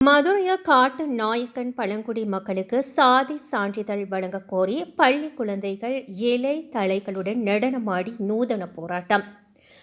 மதுரைய காட்டு நாயக்கன் பழங்குடி மக்களுக்கு சாதி சான்றிதழ் வழங்க கோரி பள்ளி குழந்தைகள் இலை தலைகளுடன் நடனமாடி நூதன போராட்டம்.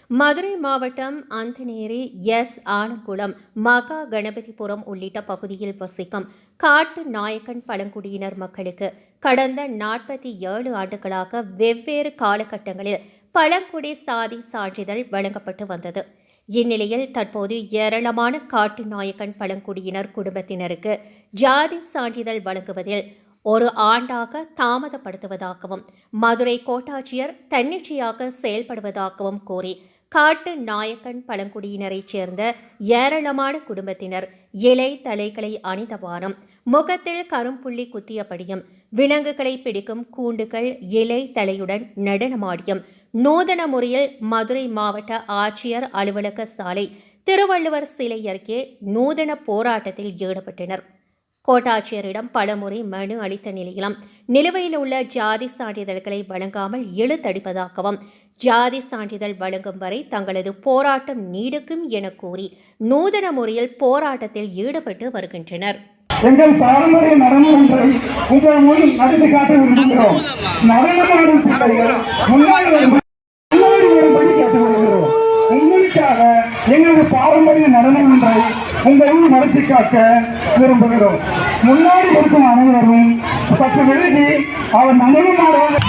மதுரை மாவட்டம் அந்தநேரி எஸ். ஆலங்குளம் மகா கணபதிபுரம் உள்ளிட்ட பகுதியில் வசிக்கும் காட்டு நாயக்கன் பழங்குடியினர் மக்களுக்கு கடந்த நாற்பத்தி ஏழு ஆண்டுகளாக வெவ்வேறு காலகட்டங்களில் பழங்குடி சாதி சான்றிதழ் வழங்கப்பட்டு வந்தது. இந்நிலையில் தற்போது ஏராளமான காட்டு நாயக்கன் பழங்குடியினர் குடும்பத்தினருக்கு ஜாதி சான்றிதழ் வழங்குவதில் ஒரு ஆண்டாக தாமதப்படுத்துவதாகவும் மதுரை கோட்டாட்சியர் தன்னிச்சையாக செயல்படுவதாகவும் கூறி காட்டு நாயக்கன் பழங்குடியினரைச் சேர்ந்த ஏராளமான குடும்பத்தினர் இலை தலைகளை அணிந்தவாறும் முகத்தில் கரும்புள்ளி குத்தியபடியும் விலங்குகளை பிடிக்கும் கூண்டுகள் இலை தலையுடன் நடனமாடியும் நூதன முறையில் மதுரை மாவட்ட ஆட்சியர் அலுவலக சாலை திருவள்ளுவர் சிலை அருகே நூதன போராட்டத்தில் ஈடுபட்டனர். கோட்டாட்சியரிடம் பலமுறை மனு அளித்த நிலையிலும் நிலுவையில் உள்ள ஜாதி சான்றிதழ்களை வழங்காமல் இழுத்தடிப்பதாகவும் ஜாதி சான்றிதழ் வழங்கும் வரை தங்களது போராட்டம் நீடிக்கும் என கூறி நூதன முறையில் போராட்டத்தில் ஈடுபட்டு வருகின்றனர். எங்கள் பாரம்பரிய நடனம் ஒன்றை உங்கள் முன் நடத்தி காட்ட விரும்புகிறோம். நடனமாடும் பிள்ளைகள் முன்னாடி வரும்படி கேட்டுக்கொள்கிறோம் உங்களுக்காக எங்களது பாரம்பரிய நடனம் ஒன்றை உங்கள் முன் நடத்தி காட்ட விரும்புகிறோம். முன்னாடி இருக்கும் அனைவரும் சற்று விலகி அவர் நடனமாடுவது